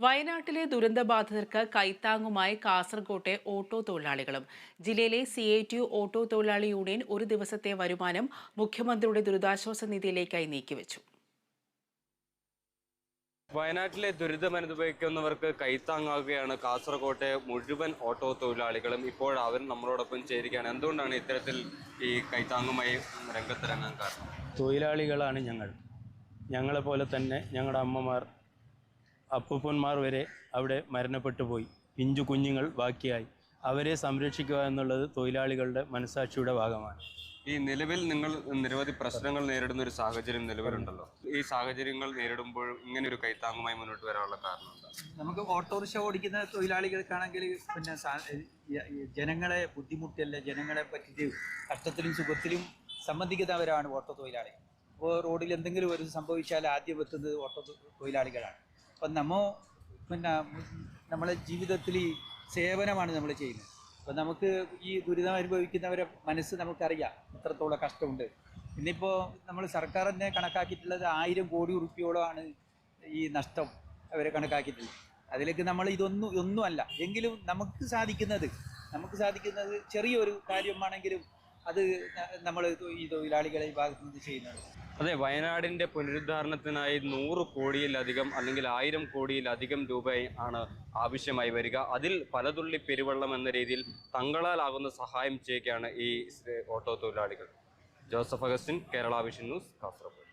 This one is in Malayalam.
വയനാട്ടിലെ ദുരന്തബാധിതർക്ക് കൈത്താങ്ങുമായി കാസർകോട്ടെ ഓട്ടോ തൊഴിലാളികളും. ജില്ലയിലെ സി ഐ ടി ഓട്ടോ തൊഴിലാളി യൂണിയൻ ഒരു ദിവസത്തെ വരുമാനം മുഖ്യമന്ത്രിയുടെ ദുരിതാശ്വാസ നിധിയിലേക്കായി നീക്കിവെച്ചു. വയനാട്ടിലെ ദുരിതമനുഭവിക്കുന്നവർക്ക് കൈത്താങ്ങാകുകയാണ് കാസർകോട്ടെ മുഴുവൻ ഓട്ടോ തൊഴിലാളികളും. ഇപ്പോൾ അവർ നമ്മളോടൊപ്പം ചേരുകയാണ്. എന്തുകൊണ്ടാണ് ഇത്തരത്തിൽ ഈ കൈത്താങ്ങുമായി രംഗത്തിറങ്ങാൻ കാരണം? തൊഴിലാളികളാണ് ഞങ്ങൾ. ഞങ്ങളെ പോലെ തന്നെ ഞങ്ങളുടെ അമ്മമാർ അപ്പൂപ്പന്മാർ വരെ അവിടെ മരണപ്പെട്ടു പോയി. പിഞ്ചു കുഞ്ഞുങ്ങൾ ബാക്കിയായി. അവരെ സംരക്ഷിക്കുക എന്നുള്ളത് തൊഴിലാളികളുടെ മനസാക്ഷിയുടെ ഭാഗമാണ്. ഈ നിലവിൽ നിങ്ങൾ നിരവധി പ്രശ്നങ്ങൾ നേരിടുന്ന ഒരു സാഹചര്യം നിലവിലുണ്ടല്ലോ. ഈ സാഹചര്യങ്ങൾ നേരിടുമ്പോൾ ഇങ്ങനെ ഒരു കൈത്താങ്ങുമായി മുന്നോട്ട് വരാനുള്ള കാരണം എന്താ? നമുക്ക് ഓട്ടോറിക്ഷ ഓടിക്കുന്ന തൊഴിലാളികൾക്കാണെങ്കിൽ പിന്നെ ജനങ്ങളെ ബുദ്ധിമുട്ടല്ല ജനങ്ങളെ പറ്റിയിട്ട് കഷ്ടത്തിലും സുഖത്തിലും സംബന്ധിക്കുന്നവരാണ് ഓട്ടോ തൊഴിലാളികൾ. അപ്പോൾ റോഡിൽ എന്തെങ്കിലും ഒരു സംഭവിച്ചാൽ ആദ്യം എത്തുന്നത് ഓട്ടോ തൊഴിലാളികളാണ്. അപ്പം നമ്മൾ പിന്നെ നമ്മളെ ജീവിതത്തിൽ സേവനമാണ് നമ്മൾ ചെയ്യുന്നത്. അപ്പം നമുക്ക് ഈ ദുരിതം അനുഭവിക്കുന്നവരെ മനസ്സ് നമുക്കറിയാം എത്രത്തോളം കഷ്ടമുണ്ട്. ഇന്നിപ്പോൾ നമ്മൾ സർക്കാർ തന്നെ കണക്കാക്കിയിട്ടുള്ളത് ആയിരം കോടി റുപ്യോളമാണ് ഈ നഷ്ടം അവരെ കണക്കാക്കിയിട്ടുള്ളത്. അതിലേക്ക് നമ്മൾ ഇതൊന്നും ഒന്നുമല്ല എങ്കിലും നമുക്ക് സാധിക്കുന്നത് നമുക്ക് സാധിക്കുന്നത് ചെറിയൊരു കാര്യമാണെങ്കിലും അത് നമ്മൾ ഈ തൊഴിലാളികളെ ഭാഗത്തു നിന്ന് ചെയ്യുന്നത്. അതെ വയനാടിന്റെ പുനരുദ്ധാരണത്തിനായി നൂറ് കോടിയിലധികം അല്ലെങ്കിൽ ആയിരം കോടിയിലധികം രൂപ ആണ് ആവശ്യമായി വരിക. അതിൽ പലതുള്ളി പെരുവെള്ളം എന്ന രീതിയിൽ തങ്ങളാലാകുന്ന സഹായം ചെയ്യുകയാണ് ഈ ഓട്ടോ തൊഴിലാളികൾ. Joseph Augustine Kerala vision news Kasaragod.